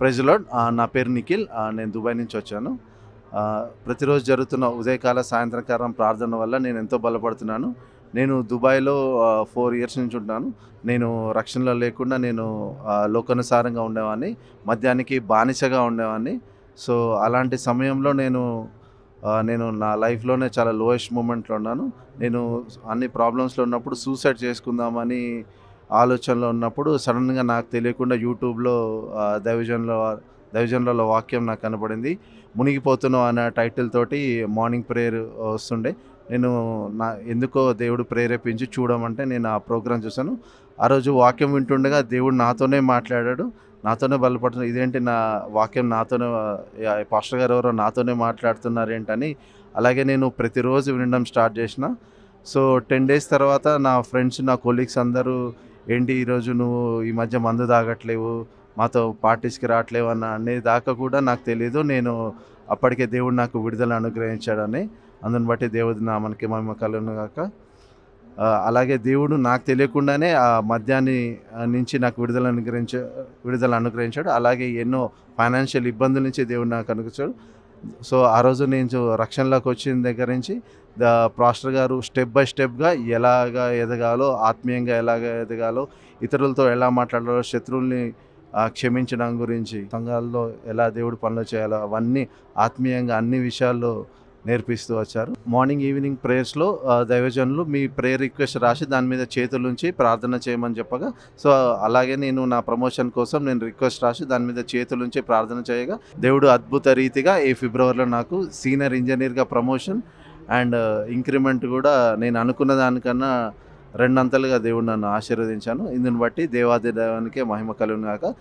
ప్రెజలాడ్ నా పేరు నిఖిల్. నేను దుబాయ్ నుంచి వచ్చాను. ప్రతిరోజు జరుగుతున్న ఉదయకాల సాయంత్రకాలం ప్రార్థన వల్ల నేను ఎంతో బలపడుతున్నాను. నేను దుబాయ్లో ఫోర్ ఇయర్స్ నుంచి ఉంటాను. నేను రక్షణలో లేకుండా నేను లోకానుసారంగా ఉండేవాడిని మద్యానికి బానిసగా ఉండేవాడిని సో అలాంటి సమయంలో నేను నేను నా లైఫ్లోనే చాలా లోయెస్ట్ మూమెంట్లో ఉన్నాను. నేను అన్ని ప్రాబ్లమ్స్లో ఉన్నప్పుడు సూసైడ్ చేసుకుందామని ఆలోచనలో ఉన్నప్పుడు సడన్గా నాకు తెలియకుండా యూట్యూబ్లో దైవజన్లో దైవజన్లలో వాక్యం నాకు కనబడింది మునిగిపోతున్నావు అన్న టైటిల్ తోటి మార్నింగ్ ప్రేయర్ వస్తుండే. నేను నా ఎందుకో దేవుడు ప్రేరేపించి చూడమంటే నేను ఆ ప్రోగ్రాం చూశాను. ఆ రోజు వాక్యం వింటుండగా దేవుడు నాతోనే మాట్లాడాడు. నాతోనే బలపడుతున్నాడు ఇదేంటి నా వాక్యం నాతోనే పాస్టర్ గారు ఎవరో నాతోనే మాట్లాడుతున్నారు ఏంటని అలాగే నేను ప్రతిరోజు వినడం స్టార్ట్ చేసిన. సో టెన్ డేస్ తర్వాత నా ఫ్రెండ్స్ నా కొలీగ్స్ అందరూ ఏంటి ఈరోజు నువ్వు ఈ మధ్య మందు తాగట్లేవు? మాతో పార్టీస్కి రావట్లేవు అన్న అనే దాకా కూడా నాకు తెలియదు నేను అప్పటికే దేవుడు నాకు విడుదల అనుగ్రహించాడని అందుని బట్టి దేవుడి మనకి మహిమ కలుగును గాక అలాగే దేవుడు నాకు తెలియకుండానే ఆ మద్యాన్ని నుంచి నాకు విడుదల అనుగ్రహించ విడుదల అనుగ్రహించాడు. అలాగే ఎన్నో ఫైనాన్షియల్ ఇబ్బందుల నుంచి దేవుడు నాకు అనుగ్రహించాడు. సో ఆ రోజు నేను రక్షణలోకి వచ్చిన దగ్గర నుంచి ద ప్రాస్టర్ గారు స్టెప్ బై స్టెప్గా ఎలాగ ఎదగాలో ఆత్మీయంగా ఎలాగ ఎదగాలో ఇతరులతో ఎలా మాట్లాడాలో శత్రువుల్ని క్షమించడం గురించి సంఘాల్లో ఎలా దేవుడు పనులు చేయాలో అవన్నీ ఆత్మీయంగా అన్ని విషయాల్లో నేర్పిస్తూ వచ్చారు. మార్నింగ్ ఈవినింగ్ ప్రేయర్స్లో దైవజనులు మీ ప్రేయర్ రిక్వెస్ట్ రాసి దాని మీద చేతుల నుంచి ప్రార్థన చేయమని చెప్పగా సో అలాగే నేను నా ప్రమోషన్ కోసం నేను రిక్వెస్ట్ రాసి దాని మీద చేతుల నుంచి ప్రార్థన చేయగా దేవుడు అద్భుత రీతిగా ఈ ఫిబ్రవరిలో నాకు సీనియర్ ఇంజనీర్గా ప్రమోషన్ అండ్ ఇంక్రిమెంట్ కూడా నేను అనుకున్న దానికన్నా రెండంతలుగా దేవుడు నన్ను ఆశీర్వదించాను. ఇందుని బట్టి దేవాది దైవానికే మహిమ కలుగును కాక